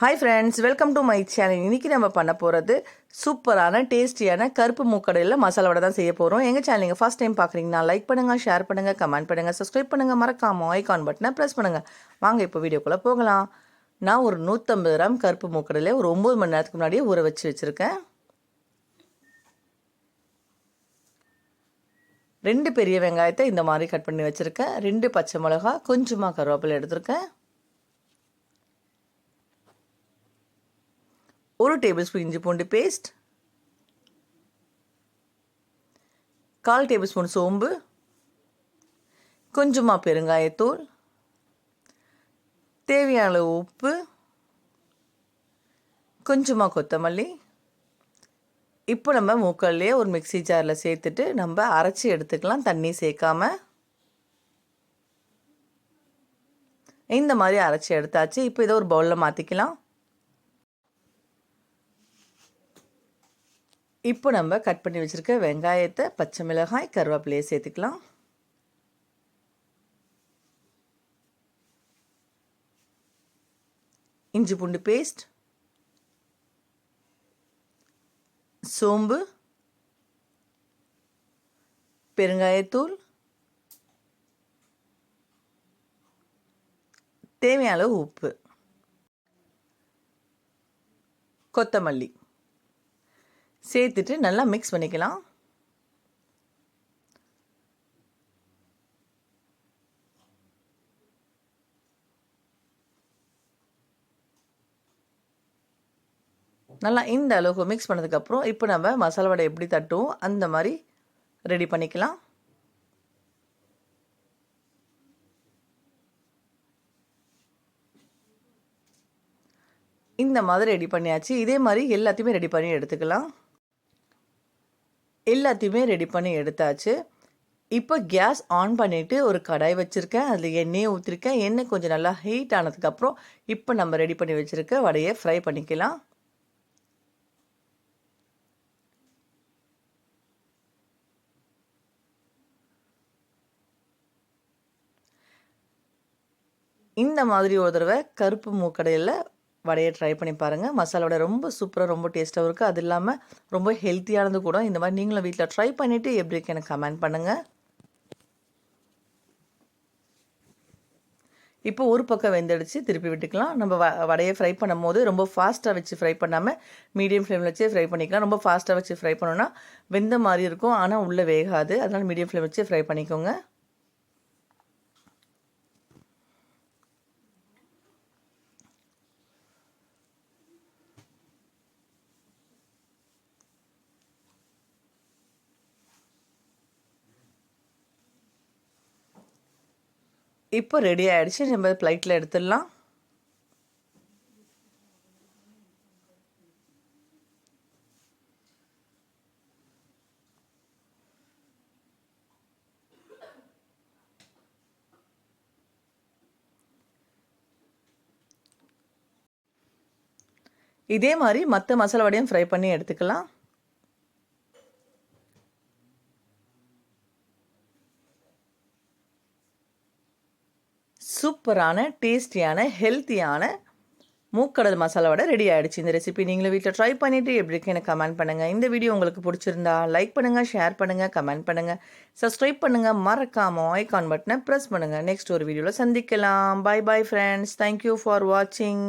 Hi friends welcome to my channel இன்றைக்கி நம்ம பண்ண போகிறது சூப்பரான டேஸ்டியான கருப்பு மூக்கடையில் மசாலா வடை தான் செய்ய போகிறோம் எங்கள் சேனல் நீங்கள் ஃபஸ்ட் டைம் பார்க்குறீங்கன்னா லைக் பண்ணுங்கள் ஷேர் பண்ணுங்கள் கமெண்ட் பண்ணுங்கள் சப்ஸ்கிரைப் பண்ணுங்கள் மறக்காம ஐகான் பட்டனை ப்ரெஸ் பண்ணுங்கள் வாங்க இப்போ வீடியோக்குள்ளே போகலாம். நான் ஒரு நூற்றம்பது கிராம் கருப்பு மூக்கடையில் ஒரு ஒம்பது மணி நேரத்துக்கு முன்னாடியே ஊற வச்சு வச்சுருக்கேன். ரெண்டு பெரிய வெங்காயத்தை இந்த மாதிரி கட் பண்ணி வச்சுருக்கேன். ரெண்டு பச்சை மிளகா கொஞ்சமாக கருவேப்பிலை எடுத்திருக்கேன். ஒரு டேபிள் ஸ்பூன் இஞ்சி பூண்டு பேஸ்ட் கால் டேபிள் ஸ்பூன் சோம்பு கொஞ்சமாக பெருங்காயத்தூள் தேவையான அளவு உப்பு கொஞ்சமாக கொத்தமல்லி. இப்போ நம்ம மூக்கல்லையே ஒரு மிக்சி ஜாரில் சேர்த்துட்டு நம்ம அரைச்சி எடுத்துக்கலாம் தண்ணி சேர்க்காம. இந்த மாதிரி அரைச்சி எடுத்தாச்சு. இப்போ இதை ஒரு பவுலில் மாற்றிக்கலாம் இப்போ நம்ம கட் பண்ணி வச்சுருக்க வெங்காயத்தை பச்சை மிளகாய் கருவேப்பிலையை சேர்த்துக்கலாம். இஞ்சி பூண்டு பேஸ்ட் சோம்பு பெருங்காயத்தூள் தேவையான அளவு உப்பு கொத்தமல்லி. சேர்த்துட்டு நல்லா மிக்ஸ் பண்ணிக்கலாம். நல்லா இந்த அளவுக்கு மிக்ஸ் பண்ணதுக்கப்புறம் இப்போ நம்ம மசாலா வடை எப்படி தட்டுவோம் அந்த மாதிரி ரெடி பண்ணிக்கலாம். இந்த மாதிரி ரெடி பண்ணியாச்சு. இதே மாதிரி எல்லாத்தையுமே ரெடி பண்ணி எடுத்துக்கலாம். எல்லாத்தையுமே ரெடி பண்ணி எடுத்தாச்சு. இப்போ கேஸ் ஆன் பண்ணிவிட்டு ஒரு கடாய் வச்சுருக்கேன். அதில் எண்ணெயை ஊற்றிருக்கேன் எண்ணெய் கொஞ்சம் நல்லா ஹீட் ஆனதுக்கப்புறம் இப்போ நம்ம ரெடி பண்ணி வச்சுருக்க வடையை ஃப்ரை பண்ணிக்கலாம். இந்த மாதிரி ஒரு தடவை கருப்பு மூக்கடையில் வடையை ட்ரை பண்ணி பாருங்கள் மசாலா வடை ரொம்ப சூப்பராக ரொம்ப டேஸ்ட்டாகவும் இருக்குது அது இல்லாமல் ரொம்ப ஹெல்த்தியானது கூட இந்த மாதிரி நீங்களும் வீட்டில் ட்ரை பண்ணிவிட்டு எப்படி இருக்கு எனக்கு கமெண்ட் பண்ணுங்கள் இப்போ ஒரு பக்கம் வெந்தடிச்சு திருப்பி விட்டுக்கலாம். நம்ம வ வடையை ஃப்ரை பண்ணும் போது ரொம்ப ஃபாஸ்ட்டாக வச்சு ஃப்ரை பண்ணாமல் மீடியம் ஃப்ளேமில் வச்சு ஃப்ரை பண்ணிக்கலாம். ரொம்ப ஃபாஸ்ட்டாக வச்சு ஃப்ரை பண்ணோன்னா வெந்த மாதிரி இருக்கும். ஆனால் உள்ளே வேகாது. அதனால் மீடியம் ஃப்ளேம் வச்சு ஃப்ரை பண்ணிக்கோங்க. இப்போ ரெடி ஆகிடுச்சு நம்ம ப்ளைட்டில் எடுத்துடலாம். இதே மாதிரி மற்ற மசாலா வடையும் ஃப்ரை பண்ணி எடுத்துக்கலாம். சூப்பரான டேஸ்டியான ஹெல்த்தியான மூக்கடல் மசாலாவோட ரெடி ஆகிடுச்சு இந்த ரெசிபி நீங்களும் வீட்டில் ட்ரை பண்ணிவிட்டு எப்படி இருக்கு எனக்கு கமெண்ட் பண்ணுங்கள் இந்த வீடியோ உங்களுக்கு பிடிச்சிருந்தா லைக் பண்ணுங்கள் ஷேர் பண்ணுங்கள் கமெண்ட் பண்ணுங்கள் சப்ஸ்கிரைப் பண்ணுங்கள் மறக்காமல் ஐகான் பட்டனை ப்ரெஸ் பண்ணுங்கள் நெக்ஸ்ட் ஒரு வீடியோவில் சந்திக்கலாம். Bye bye friends thank you for வாட்சிங்